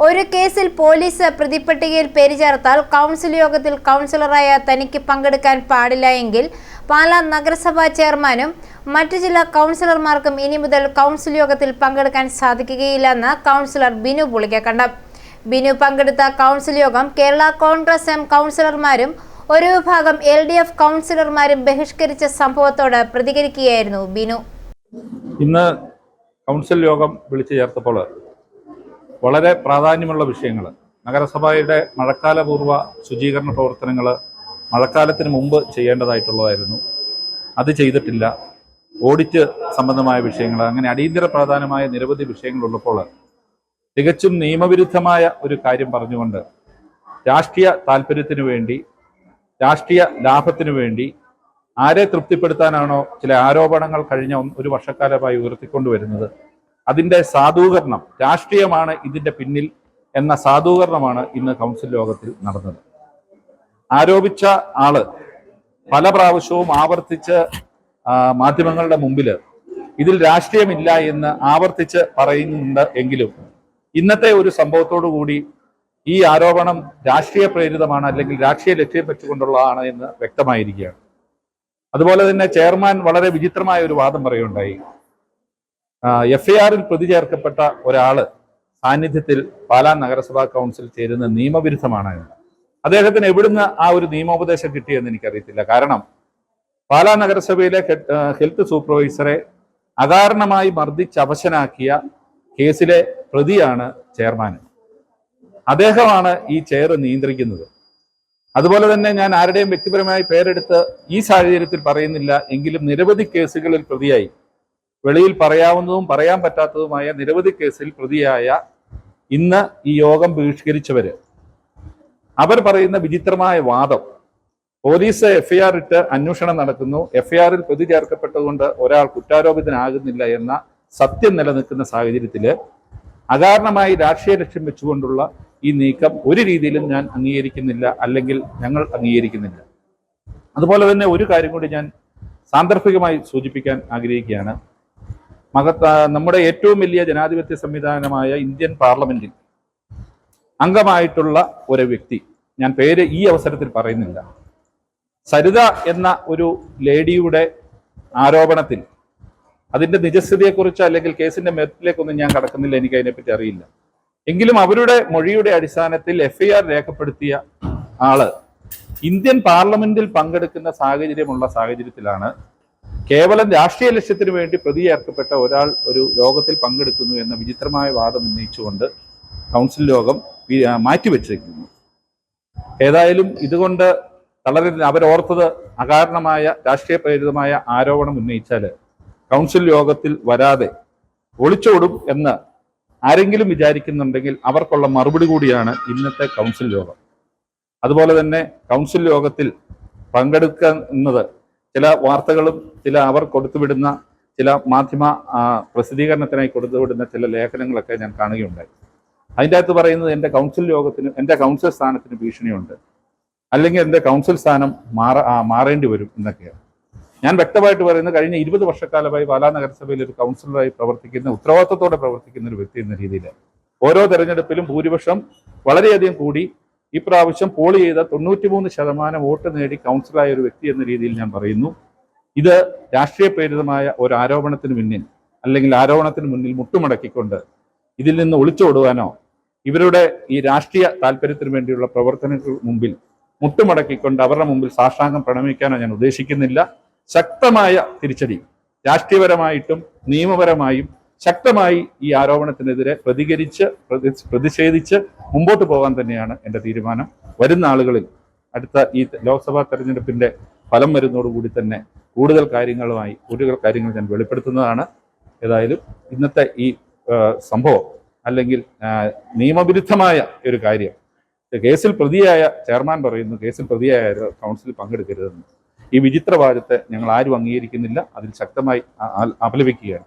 ഒരു കേസിൽ പോലീസ് പ്രതിപട്ടികയിൽ പേര് ചേർത്താൽ കൗൺസിൽ യോഗത്തിൽ കൗൺസിലറായ തനിക്ക് പങ്കെടുക്കാൻ പാടില്ല എങ്കിൽ പാലാ നഗരസഭാ ചെയർമാനും മറ്റു ചില കൗൺസിലർമാർക്കും ഇനി മുതൽ കൗൺസിൽ യോഗത്തിൽ പങ്കെടുക്കാൻ സാധിക്കുകയില്ലെന്ന് കൗൺസിലർ ബിനു പുളിക്കക്കണ്ടം ബിനു പങ്കെടുത്ത കൗൺസിൽ യോഗം കേരള കോൺഗ്രസ് എം കൗൺസിലർമാരും ഒരു വിഭാഗം എൽ ഡി എഫ് കൗൺസിലർമാരും ബഹിഷ്കരിച്ച സംഭവത്തോട് പ്രതികരിക്കുകയായിരുന്നു ബിനു. ഇന്ന് കൗൺസിൽ യോഗം വിളിച്ചു ചേർത്തപ്പോൾ വളരെ പ്രാധാന്യമുള്ള വിഷയങ്ങൾ. നഗരസഭയുടെ മഴക്കാലപൂർവ ശുചീകരണ പ്രവർത്തനങ്ങൾ മഴക്കാലത്തിന് മുമ്പ് ചെയ്യേണ്ടതായിട്ടുള്ളതായിരുന്നു. അത് ചെയ്തിട്ടില്ല. ഓഡിറ്റ് സംബന്ധമായ വിഷയങ്ങൾ അങ്ങനെ അടിയന്തര പ്രാധാന്യമായ നിരവധി വിഷയങ്ങളുള്ളപ്പോൾ തികച്ചും നിയമവിരുദ്ധമായ ഒരു കാര്യം പറഞ്ഞുകൊണ്ട് രാഷ്ട്രീയ താല്പര്യത്തിനു വേണ്ടി രാഷ്ട്രീയ ലാഭത്തിനു വേണ്ടി ആരെ തൃപ്തിപ്പെടുത്താനാണോ ചില ആരോപണങ്ങൾ കഴിഞ്ഞ ഒരു വർഷക്കാലമായി ഉയർത്തിക്കൊണ്ടുവരുന്നത്? അതിന്റെ സാധൂകരണം രാഷ്ട്രീയമാണ് ഇതിന്റെ പിന്നിൽ എന്ന സാധൂകരണമാണ് ഇന്ന് കൗൺസിൽ യോഗത്തിൽ നടന്നത്. ആരോപിച്ച ആൾ പല പ്രാവശ്യവും ആവർത്തിച്ച് മാധ്യമങ്ങളുടെ മുമ്പിൽ ഇതിൽ രാഷ്ട്രീയമില്ല എന്ന് ആവർത്തിച്ച് പറയുന്നുണ്ട് എങ്കിലും ഇന്നത്തെ ഒരു സംഭവത്തോടു കൂടി ഈ ആരോപണം രാഷ്ട്രീയ പ്രേരിതമാണ് അല്ലെങ്കിൽ രാഷ്ട്രീയ ലക്ഷ്യം വെച്ചുകൊണ്ടുള്ളതാണ് എന്ന് വ്യക്തമായിരിക്കുകയാണ്. അതുപോലെ തന്നെ ചെയർമാൻ വളരെ വിചിത്രമായ ഒരു വാദം പറയുകയുണ്ടായി. എഫ് ഐ ആറിൽ പ്രതി ചേർക്കപ്പെട്ട ഒരാൾ സാന്നിധ്യത്തിൽ പാലാ നഗരസഭാ കൗൺസിൽ ചേരുന്ന നിയമവിരുദ്ധമാണ് എന്ന്. അദ്ദേഹത്തിന് എവിടുന്ന് ആ ഒരു നിയമോപദേശം കിട്ടിയെന്ന് എനിക്കറിയത്തില്ല. കാരണം പാലാ നഗരസഭയിലെ ഹെൽത്ത് സൂപ്പർവൈസറെ അകാരണമായി മർദ്ദിച്ച് അവശനാക്കിയ കേസിലെ പ്രതിയാണ് ചെയർമാൻ. അദ്ദേഹമാണ് ഈ ചെയർ നിയന്ത്രിക്കുന്നത്. അതുപോലെ തന്നെ ഞാൻ ആരുടെയും വ്യക്തിപരമായി പേരെടുത്ത് ഈ സാഹചര്യത്തിൽ പറയുന്നില്ല. എങ്കിലും നിരവധി കേസുകളിൽ പ്രതിയായി. വെളിയിൽ പറയാവുന്നതും പറയാൻ പറ്റാത്തതുമായ നിരവധി കേസിൽ പ്രതിയായ ഇന്ന് ഈ യോഗം ബഹിഷ്കരിച്ചവര്. അവർ പറയുന്ന വിചിത്രമായ വാദം. പോലീസ് എഫ്ഐആർ ഇട്ട് അന്വേഷണം നടക്കുന്നു. എഫ്ഐആറിൽ പ്രതി ചേർക്കപ്പെട്ടതുകൊണ്ട് ഒരാൾ കുറ്റാരോപിതനാകുന്നില്ല എന്ന സത്യം നിലനിൽക്കുന്ന സാഹചര്യത്തിൽ അകാരണമായി രാഷ്ട്രീയ ലക്ഷ്യം വെച്ചുകൊണ്ടുള്ള ഈ നീക്കം ഒരു രീതിയിലും ഞാൻ അംഗീകരിക്കുന്നില്ല അല്ലെങ്കിൽ ഞങ്ങൾ അംഗീകരിക്കുന്നില്ല. അതുപോലെ തന്നെ ഒരു കാര്യം കൂടി ഞാൻ സാന്ദർഭികമായി സൂചിപ്പിക്കാൻ ആഗ്രഹിക്കുകയാണ്. മഹത്ത നമ്മുടെ ഏറ്റവും വലിയ ജനാധിപത്യ സംവിധാനമായ ഇന്ത്യൻ പാർലമെന്റിൽ അംഗമായിട്ടുള്ള ഒരു വ്യക്തി. ഞാൻ പേര് ഈ അവസരത്തിൽ പറയുന്നില്ല. സരിത എന്ന ഒരു ലേഡിയുടെ ആരോപണത്തിൽ അതിന്റെ നിജസ്ഥിതിയെക്കുറിച്ച് അല്ലെങ്കിൽ കേസിന്റെ മെറിറ്റിലേക്കൊന്നും ഞാൻ കടക്കുന്നില്ല എനിക്ക് അതിനെപ്പറ്റി അറിയില്ല. എങ്കിലും അവരുടെ മൊഴിയുടെ അടിസ്ഥാനത്തിൽ എഫ്ഐആർ രേഖപ്പെടുത്തിയ ആൾ ഇന്ത്യൻ പാർലമെന്റിൽ പങ്കെടുക്കുന്ന സാഹചര്യമുള്ള സാഹചര്യത്തിലാണ് കേവലം രാഷ്ട്രീയ ലക്ഷ്യത്തിന് വേണ്ടി പ്രതി ചേർക്കപ്പെട്ട ഒരാൾ ഒരു യോഗത്തിൽ പങ്കെടുക്കുന്നു എന്ന വിചിത്രമായ വാദം ഉന്നയിച്ചുകൊണ്ട് കൗൺസിൽ യോഗം മാറ്റിവെച്ചിരിക്കുന്നു. ഏതായാലും ഇതുകൊണ്ട് വളരെ അവരോർത്തത് അകാരണമായ രാഷ്ട്രീയ പ്രേരിതമായ ആരോപണം ഉന്നയിച്ചാൽ കൗൺസിൽ യോഗത്തിൽ വരാതെ ഒളിച്ചോടും എന്ന് ആരെങ്കിലും വിചാരിക്കുന്നുണ്ടെങ്കിൽ അവർക്കുള്ള മറുപടി കൂടിയാണ് ഇന്നത്തെ കൗൺസിൽ യോഗം അതുപോലെ തന്നെ കൗൺസിൽ യോഗത്തിൽ പങ്കെടുക്കുന്നത് ചില വാർത്തകളും ചില അവർ കൊടുത്തുവിടുന്ന ചില മാധ്യമ പ്രസിദ്ധീകരണത്തിനായി കൊടുത്തുവിടുന്ന ചില ലേഖനങ്ങളൊക്കെ ഞാൻ കാണുകയുണ്ടായി. അതിന്റെ അകത്ത് പറയുന്നത് എന്റെ കൗൺസിൽ യോഗത്തിന് എന്റെ കൗൺസിൽ സ്ഥാനത്തിന് ഭീഷണിയുണ്ട്. അല്ലെങ്കിൽ എന്റെ കൗൺസിൽ സ്ഥാനം മാറ മാറേണ്ടി വരും എന്നൊക്കെയാണ്. ഞാൻ വ്യക്തമായിട്ട് പറയുന്നത് കഴിഞ്ഞ ഇരുപത് വർഷക്കാലമായി പാലാ നഗരസഭയിൽ ഒരു കൗൺസിലറായി പ്രവർത്തിക്കുന്ന ഉത്തരവാദിത്തത്തോടെ പ്രവർത്തിക്കുന്ന ഒരു വ്യക്തി എന്ന രീതിയിൽ ഓരോ തെരഞ്ഞെടുപ്പിലും ഭൂരിപക്ഷം വളരെയധികം കൂടി ഈ പ്രാവശ്യം പോൾ ചെയ്ത തൊണ്ണൂറ്റിമൂന്ന് ശതമാനം വോട്ട് നേടി കൗൺസിലായ ഒരു വ്യക്തി എന്ന രീതിയിൽ ഞാൻ പറയുന്നു. ഇത് രാഷ്ട്രീയ പ്രേരിതമായ ഒരു ആരോപണത്തിന് മുന്നിൽ അല്ലെങ്കിൽ ആരോപണത്തിന് മുന്നിൽ മുട്ടുമടക്കിക്കൊണ്ട് ഇതിൽ നിന്ന് ഒളിച്ചോടുവാനോ ഇവരുടെ ഈ രാഷ്ട്രീയ താല്പര്യത്തിന് വേണ്ടിയുള്ള പ്രവർത്തനങ്ങൾ മുമ്പിൽ മുട്ടുമടക്കിക്കൊണ്ട് അവരുടെ മുമ്പിൽ സാഷ്ടാംഗം പ്രണമിക്കാനോ ഞാൻ ഉദ്ദേശിക്കുന്നില്ല. ശക്തമായ തിരിച്ചടി. രാഷ്ട്രീയപരമായിട്ടും നിയമപരമായും ശക്തമായി ഈ ആരോപണത്തിനെതിരെ പ്രതികരിച്ച് പ്രതിഷേധിച്ച് മുമ്പോട്ട് പോകാൻ തന്നെയാണ് എന്റെ തീരുമാനം. വരുന്ന ആളുകളിൽ അടുത്ത ഈ ലോക്സഭാ തെരഞ്ഞെടുപ്പിന്റെ ഫലം വരുന്നതോടുകൂടി തന്നെ കൂടുതൽ കാര്യങ്ങളുമായി കൂടുതൽ കാര്യങ്ങൾ ഞാൻ വെളിപ്പെടുത്തുന്നതാണ്. ഏതായാലും ഇന്നത്തെ ഈ സംഭവം അല്ലെങ്കിൽ നിയമവിരുദ്ധമായ ഒരു കാര്യം കേസിൽ പ്രതിയായ ചെയർമാൻ പറയുന്നു കേസിൽ പ്രതിയായ കൗൺസിൽ പങ്കെടുക്കരുതെന്ന്. ഈ വിചിത്രവാദത്തെ ഞങ്ങൾ ആരും അംഗീകരിക്കുന്നില്ല. അതിൽ ശക്തമായി അപലപിക്കുകയാണ്.